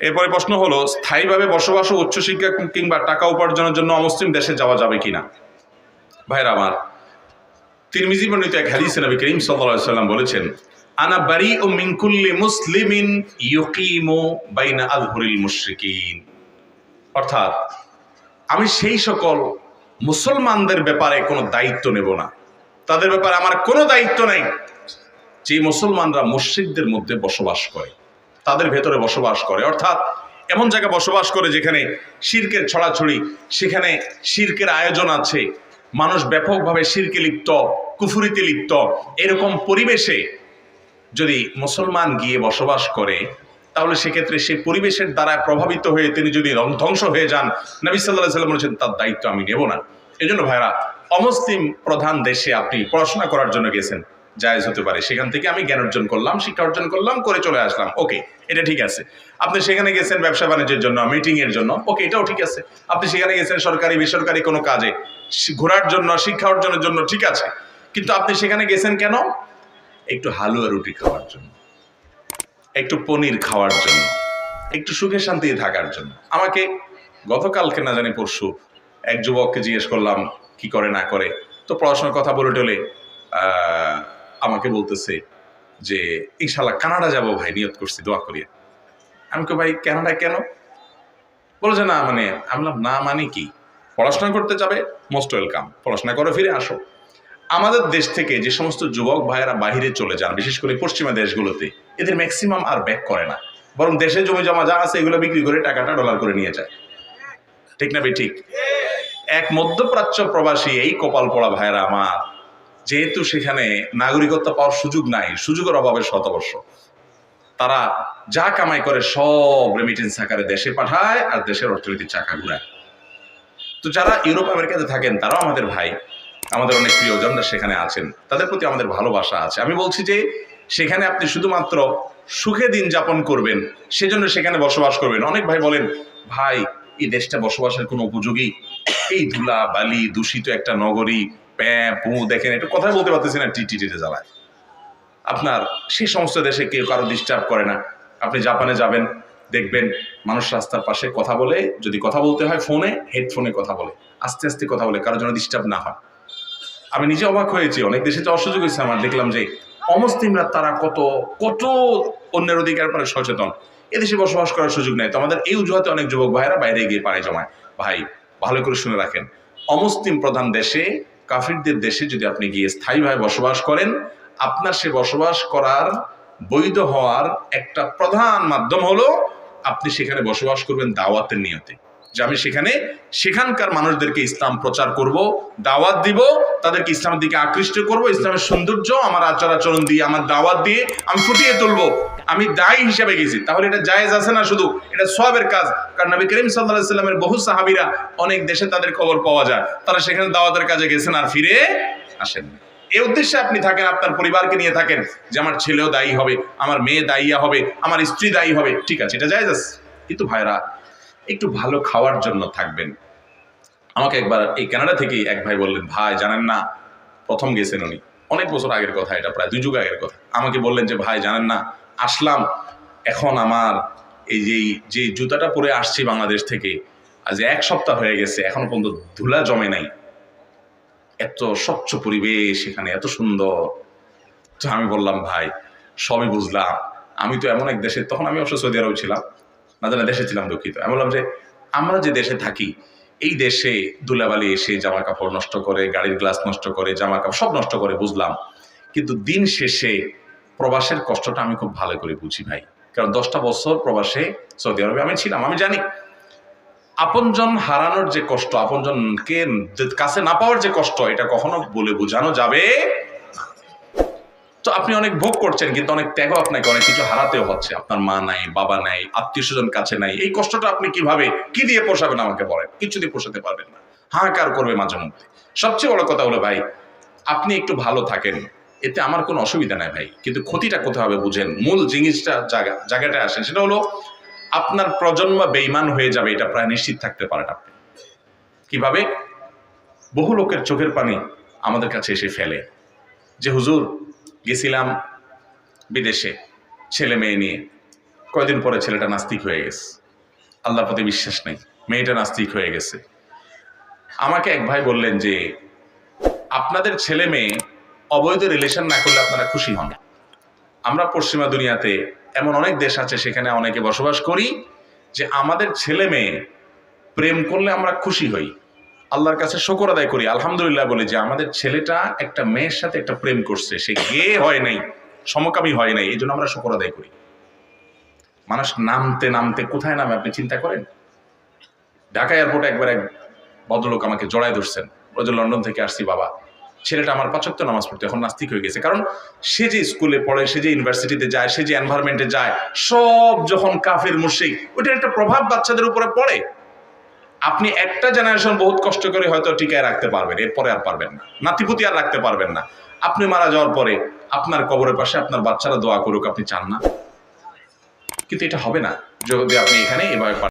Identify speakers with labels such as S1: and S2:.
S1: এরপরে প্রশ্ন হলো, স্থায়ীভাবে বসবাস ও উচ্চশিক্ষা কিংবা টাকা উপার্জনের জন্য অমুসলিম দেশে যাওয়া যাবে কিনা? ভাইরা আমার, তিরমিজি বর্ণিত এক হাদিসে নবী করিম সাল্লাম বলেছেন, আনা বারি ও মিনকুল্লি মুসলিমিন ইউকিমু বাইনা আযহুরিল মুশরিকিন। অর্থাৎ, আমি সেই সকল মুসলমানদের ব্যাপারে কোনো দায়িত্ব নেব না। তাদের ব্যাপারে আমার কোনো দায়িত্ব নাই। যে মুসলমানরা মুশ্রিকদের মধ্যে বসবাস করে। তাদের ভেতরে বসবাস করে। অর্থাৎ এমন জায়গায় বসবাস করে যেখানে শির্কের ছড়াছড়ি, সেখানে শির্কের আয়োজন আছে। মানুষ ব্যাপকভাবে শিরকে লিপ্ত, কুফুরিতে লিপ্ত। এরকম পরিবেশে যদি মুসলমান গিয়ে বসবাস করে, তাহলে সেক্ষেত্রে সেই পরিবেশের দ্বারা প্রভাবিত হয়ে তিনি যদি ধ্বংস হয়ে যান, নবী সাল্লাহ সাল্লাম বলেছেন, তার দায়িত্ব আমি নেব না। এই জন্য ভাইরা অমুসলিম প্রধান দেশে আপনি পড়াশোনা করার জন্য গেছেন। জায়েজ হতে পারে। সেখান থেকে আমি জ্ঞান অর্জন করলাম, শিক্ষা অর্জন করলাম, করে চলে আসলাম। ওকে, এটা ঠিক আছে। আপনি সেখানে গেছেন ব্যবসা বাণিজ্যের জন্য মিটিং এর জন্য, ওকে, এটাও ঠিক আছে। আপনি সেখানে গেছেন সরকারি, বেসরকারি কোনো কাজে ঘোরার জন্য, শিক্ষা অর্জনের জন্য ঠিক আছে। কিন্তু আপনি সেখানে গেছেন কেন? একটু হালুয়া রুটি খাওয়ার জন্য, একটু পনির খাওয়ার জন্য, একটু সুখে শান্তিতে থাকার জন্য। আমাকে গতকালকে না জানি পরশু এক যুবককে জিজ্ঞেস করলাম, কি করে, না করে? তো পড়াশোনার কথা বলে টলে আমাকে বলতেছে যে ইনশাল্লাহ কানাডা যাব ভাই নিয়ত করছি, দোয়া করিয়ে। আমি তো ভাই কানাডা কেন? বলছে না মানে আমি বললাম, না মানে কি? পড়াশোনা করতে যাবে মোস্ট ওয়েলকাম পড়াশোনা করে ফিরে আসো। আমাদের দেশ থেকে যে সমস্ত যুবক ভাইয়েরা বাহিরে চলে যান, বিশেষ করে পশ্চিমা দেশগুলোতে, এদের ম্যাক্সিমাম আর ব্যাক করে না। বরং দেশে জমি জমা যা আছে, এগুলো বিক্রি করে টাকাটা ডলার করে নিয়ে যায়। ঠিক না ভাই, ঠিক? এক মধ্যপ্রাচ্য প্রবাসী, এই কপাল পড়া ভাইয়েরা আমার যেহেতু সেখানে নাগরিকত্ব পাওয়ার সুযোগ নাই, সুযোগের অভাবে শতবর্ষ। তারা যা কামাই করে সব রেমিটেন্স আকারে দেশে পাঠায় আর দেশের অর্থনীতির চাকা ঘুরায়। তো যারা ইউরোপ, আমেরিকাতে থাকেন, তারাও আমাদের ভাই, আমাদের অনেক প্রিয়জনরা সেখানে আছেন, তাদের প্রতি আমাদের ভালোবাসা আছে। আমি বলছি যে, সেখানে আপনি শুধুমাত্র সুখে দিন যাপন করবেন, সেজন্য সেখানে বসবাস করবেন। অনেক ভাই বলেন, ভাই, এই দেশটা বসবাসের কোনো উপযোগী? এই ধুলা বালি দূষিত একটা নগরী প্যাঁ, পু, দেখেন, একটু কথা বলতে পারতেছি না, টি টিতে জ্বালায়। আপনার সেই সমস্ত দেশে কেউ কারও ডিস্টার্ব করে না। আপনি জাপানে যাবেন, দেখবেন মানুষ রাস্তার পাশে কথা বলে, যদি কথা বলতে হয় ফোনে হেডফোনে কথা বলে। আস্তে আস্তে কথা বলে কারোর জন্য ডিস্টার্ব না হয়। আমি নিজে অবাক হয়েছি, অনেক দেশে তো অসুযোগ হয়েছে আমার, দেখলাম যে অমুসলিমরা তারা কত কত অন্যের অধিকার পরে সচেতন। এদেশে বসবাস করার সুযোগ নেই। তো আমাদের এই অজুহাতে অনেক যুবক ভাইয়েরা বাইরে গিয়ে পাড়ে জমায়। ভাই, ভালো করে শুনে রাখেন। অমুসলিম প্রধান দেশে কাফিরদের দেশে যদি আপনি গিয়ে স্থায়ীভাবে বসবাস করেন, আপনার সে বসবাস করার বৈধ হওয়ার একটা প্রধান মাধ্যম হলো আপনি সেখানে বসবাস করবেন দাওয়াতের নিয়তে। যে আমি সেখানে সেখানকার মানুষদেরকে ইসলাম প্রচার করব, দাওয়াত দিব, তাদেরকে ইসলামের দিকে আকৃষ্ট করব, ইসলামের সৌন্দর্য, আমার আচার আচরণ দিয়ে, আমার দাওয়াত দিয়ে আমি ফুটিয়ে তুলবো। আমি দায়ী হিসাবে গেছি। তাহলে এটা জায়েজ আছে না শুধু? এটা সবের কাজ। কারণ নবী করিম সাল্লাহ সাল্লামের বহু সাহাবিরা অনেক দেশে তাদের খবর পাওয়া যায়। তারা সেখানে দাওয়াতের কাজে গেছেন আর ফিরে আসেন এই উদ্দেশ্যে আপনি থাকেন, আপনার পরিবারকে নিয়ে থাকেন যে আমার ছেলেও দায়ী হবে, আমার মেয়ে দায়ীয়া হবে, আমার স্ত্রী দায়ী হবে। ঠিক আছে, এটা জায়েজ আছে। কিন্তু ভাইরা, একটু ভালো খাওয়ার জন্য থাকবেন। আমাকে একবার এই কানাডা থেকে এক ভাই বললেন, ভাই, জানেন না, প্রথম গেছেন উনি। অনেক বছর আগের কথা, এটা প্রায় দুই যুগ আগের কথা। আমাকে বললেন যে, ভাই, জানেন না আসলাম, এখন আমার এই যে যে জুতাটা পরে আসছি বাংলাদেশ থেকে, আজ এক সপ্তাহ হয়ে গেছে, এখন পর্যন্ত ধুলা জমে নাই। এত স্বচ্ছ পরিবেশ এখানে, এত সুন্দর। তো আমি বললাম, ভাই, সবই বুঝলাম। আমি তো এমন এক দেশে তখন আমি অবশ্য সৌদি আরব ছিলাম, না জানা দেশে ছিলাম দুঃখিত। আমি বললাম যে, আমরা যে দেশে থাকি, এই দেশে ধুলাবালি এসে জামা কাপড় নষ্ট করে, গাড়ির গ্লাস নষ্ট করে জামা কাপড় সব নষ্ট করে, বুঝলাম। কিন্তু দিন শেষে প্রবাসের কষ্টটা আমি খুব ভালো করে বুঝি ভাই। কারণ দশটা বছর প্রবাসে সৌদি আরবে আমি ছিলাম, আমি জানি। আপনজন হারানোর যে কষ্ট, আপনজনকে কাছে না পাওয়ার যে কষ্ট, এটা কখনো বলে বোঝানো যাবে? তো আপনি অনেক ভোগ করছেন, কিন্তু অনেক ত্যাগও আপনাকে, অনেক কিছু হারাতেও হচ্ছে। আপনার মা নাই, বাবা নাই আত্মীয় স্বজন কাছে নাই। এই কষ্টটা আপনি কীভাবে, কি দিয়ে পোষাবেন আমাকে বলেন? কিছু দিয়ে পোষাতে পারবেন না। হাহাকার করবে মাঝে মধ্যে। সবচেয়ে বড় কথা হলো ভাই, আপনি একটু ভালো থাকেন। এতে আমার কোনো অসুবিধা নাই ভাই। কিন্তু ক্ষতিটা কোথাও হবে বুঝেন? মূল জিনিসটা জায়গা জায়গাটা আসেন, সেটা হলো আপনার প্রজন্ম বেইমান হয়ে যাবে, এটা প্রায় নিশ্চিত থাকতে পারেন আপনি। কীভাবে? বহু লোকের চোখের পানি আমাদের কাছে এসে ফেলে যে, হুজুর, গেছিলাম বিদেশে ছেলে মেয়ে নিয়ে। কয়দিন পরে ছেলেটা নাস্তিক হয়ে গেছে। আল্লাহর প্রতি বিশ্বাস নেই, মেয়েটা নাস্তিক হয়ে গেছে। আমাকে এক ভাই বললেন যে, আপনাদের ছেলে মেয়ে অবৈধ রিলেশন না করলে আপনারা খুশি হন। আমরা পশ্চিমা দুনিয়াতে এমন অনেক দেশ আছে সেখানে অনেকে বসবাস করি যে আমাদের ছেলে মেয়ে প্রেম করলে আমরা খুশি হই। আল্লাহর কাছে শকর আদায় করি, আলহামদুলিল্লাহ বলে যে আমাদের ছেলেটা একটা মেয়ের সাথে একটা প্রেম করছে, সে গে হয় নাই, সমকামী হয় নাই এই জন্য আমরা শকর আদায় করি। মানুষ নামতে নামতে কোথায় নামে আপনি চিন্তা করেন? ঢাকা এয়ারপোর্টে একবার এক ভদ্রলোক আমাকে জড়ায় ধরছেন। ওই লন্ডন থেকে আসছি বাবা। ছেলেটা আমার পাঁচক্য নামাজ পড়তে, এখন নাস্তিক হয়ে গেছে। কারণ সে যে স্কুলে পড়ে, সে যে ইউনিভার্সিটিতে যায়, সে যে এনভায়রনমেন্টে যায়, সব যখন কাফের মুশিক ওইটার একটা প্রভাব বাচ্চাদের উপরে পড়ে। আপনি একটা জেনারেশন বহুত কষ্ট করে হয়তো টিকায় রাখতে পারবেন, এরপরে আর পারবেন না। নাতিপুতি আর রাখতে পারবেন না। আপনি মারা যাওয়ার পরে আপনার কবরের পাশে আপনার বাচ্চারা দোয়া করুক, আপনি চান না। কিন্তু এটা হবে না। যদি আপনি এখানে এভাবে